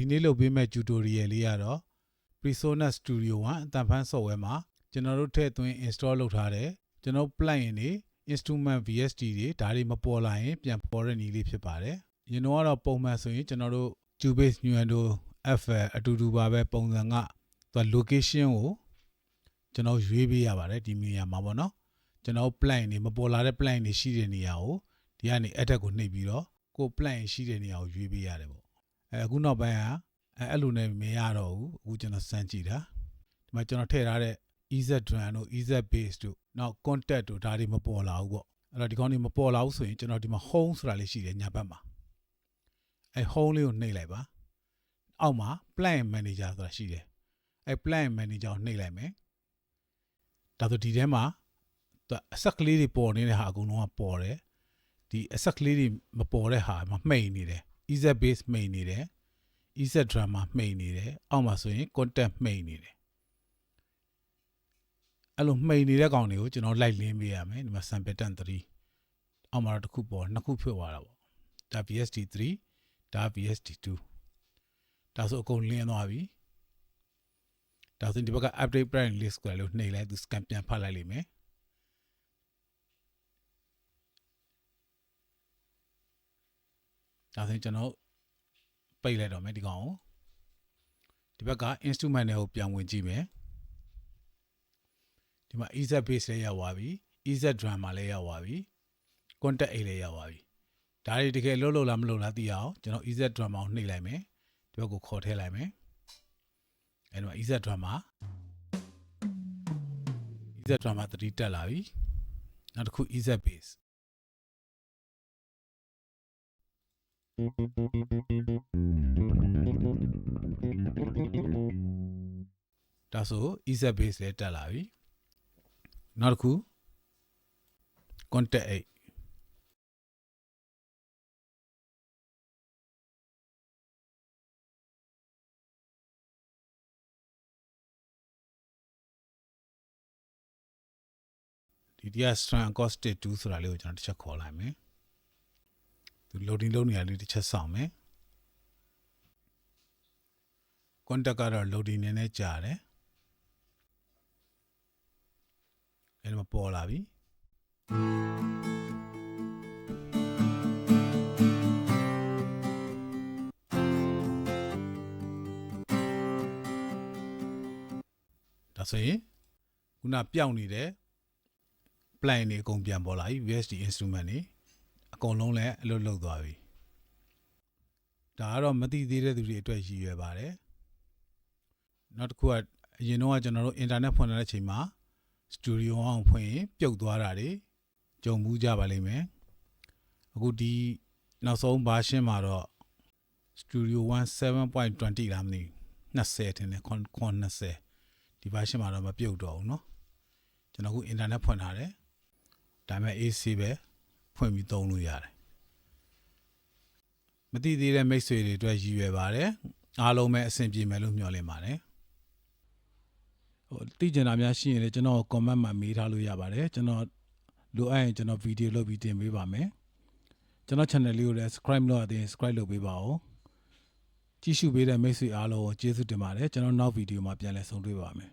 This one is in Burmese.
ဒီနေ့လုပ်ပေးမဲ့ tutorial လေးကတော့ Presonus Studio 1အတန်ဖန် software မှာကျွန်တော်တို့ထည့်သွင်း install လုပ်ထားတဲ့ကျွန်တော် plugin တွေ instrument VST တွေဒါတွေမပေါ်လာရင်ပြန်ပေါ်တဲ့နည်းလေးဖြစ်ပါတယ်။ရင်တော့ကတော့ပုံမှန်ဆိုရင်ကျွန်တော်တို့ Cubase Nuendo FL အတူတူပါပဲပုံစံကသူ location ကိုကျွန်တော်ရွေးပေးရပါတယ်ဒီနေရာမှာပေါ့နော်။ကျွန်တော် plugin တွေမပေါ်လာတဲ့ plugin တွေရှိတဲ့နေရာကိုဒီကနေ add ကိုနှိပ်ပြီးတော့ကို plugin ရှိတဲ့နေရာကိုရွေးပေးရတယ်ပေါ့။ အဲအခုနောက်ပိုင်းကအဲအဲ့လိုနဲ့မရတော့ဘူးအခုကျွန်တော်စမ်းကြည့်တာဒီမှာကျွန်တော်ထည့်ထားတဲ့ EZ drum တို့ EZ bass တို့နောက် contact တို့ဒါတွေမပေါ်လာဘူးပေါ့အဲ့တော့ဒီကောင်းတွေမပေါ်လာဘူးဆိုရင်ကျွန်တော်ဒီမှာ home ဆိုတာလေးရှိတယ်ညာဘက်မှာအဲ home လေးကိုနှိပ်လိုက်ပါအောက်မှာ plan manager ဆိုတာရှိတယ်အဲ plan manager ကိုနှိပ်လိုက်မယ်ဒါဆိုဒီထဲမှာသူအဆက်ကလေးတွေပေါ်နေတဲ့ဟာအကုန်လုံးကပေါ်တယ်ဒီအဆက်ကလေးတွေမပေါ်တဲ့ဟာမှာမှိန်နေတယ် EZ bass မှိန်နေတယ် EZ drum မှာမှိန်နေတယ်အောက်မှာဆိုရင် contact မှိန်နေတယ်အဲ့လိုမှိန်နေတဲ့ကောင်တွေကိုကျွန်တော်လိုက်လင်းပေးရမယ်ဒီမှာ sample တန်3အောက်မှာတော့တစ်ခုပေါ်နှစ်ခုဖြစ်သွားတာပေါ့ဒါ VST 3ဒါ VST 2ဒါဆိုအကုန်လင်းသွားပြီဒါဆိုဒီဘက်က update price list ကိုလည်းနှိပ်လိုက်သူ scan ပြန်ဖတ်လိုက်လိမ့်မယ် ဒါဆိုရင်ကျွန်တော်ပိတ်လိုက်တော့မယ်ဒီကောင်ကိုဒီဘက်က instrument တွေကိုပြန်ဝင်ကြည့်မယ်ဒီမှာ EZ bass လည်းရောက်သွားပြီ EZ drum မှာလည်းရောက်သွားပြီ contact A လည်းရောက်သွားပြီဒါတွေတကယ်လို့လို့လားမလို့လားသိအောင်ကျွန်တော် EZ drum အောင်နှိပ်လိုက်မယ်ဒီဘက်ကိုခေါ်ထည့်လိုက်မယ်အဲဒီမှာ EZ drum မှာ EZ drum မှာ3တက်လာပြီနောက်တစ်ခု EZ ဒါဆို EZ base လည်းတက်လာပြီနောက်တစ်ခု contact 8ဒီတရား strand acoustic 2ဆိုတာလေးကိုကျွန်တော်တစ်ချက်ခေါ်လိုက်မယ် သူ loading လုပ်နေရလေးတစ်ချက်စောင့်မယ် contact ကတော့ loading နည်းနည်းကြာတယ်အဲ့ဒါမပေါ်လာပြီဒါဆိုရင်ခုနပြောင်းနေတဲ့ plan တွေအကုန်ပြန်ပေါ်လာပြီ VST instrument တွေ အကုန်လုံးလည်းအလုပ်လုပ်သွားပြီဒါကတော့မသိသေးတဲ့သူတွေအတွက်ရည်ရွယ်ပါတယ်နောက်တစ်ခုကအရင်တော့ကကျွန်တော်တို့ internet ဖွင့်လာတဲ့အချိန်မှာ studio အောင်ဖွင့်ရင်ပြုတ်သွားတာတွေကြုံမှုကြပါလိမ့်မယ်အခုဒီနောက်ဆုံး version မှာတော့ studio 17.20လားမသိ20ထင်တယ်ခွန်ခွန်20ဒီ version မှာတော့မပြုတ်တော့ဘူးเนาะကျွန်တော်အခု internet ဖွင့်ထားတယ်ဒါပေမဲ့ AC ပဲ ဖွင့်ပြီးသုံးလို့ရတယ်မသိသေးတဲ့မိတ်ဆွေတွေအတွက်ရည်ရွယ်ပါတယ်အားလုံးပဲအဆင်ပြေမယ်လို့မျှော်လင့်ပါတယ်ဟိုသိကျင်တာများရှိရင်လည်းကျွန်တော် comment မှာမေးထားလို့ရပါတယ်ကျွန်တော်လိုအပ်ရင်ကျွန်တော်ဗီဒီယိုလုပ်ပြီးတင်ပေးပါမယ်ကျွန်တော် channel လေးကိုလည်း subscribe လုပ်ရသေးရင် subscribe လုပ်ပေးပါဦးကြည့်ရှုပေးတဲ့မိတ်ဆွေအားလုံးကိုကျေးဇူးတင်ပါတယ်ကျွန်တော်နောက်ဗီဒီယိုမှာပြန်လည်ဆုံတွေ့ပါမယ်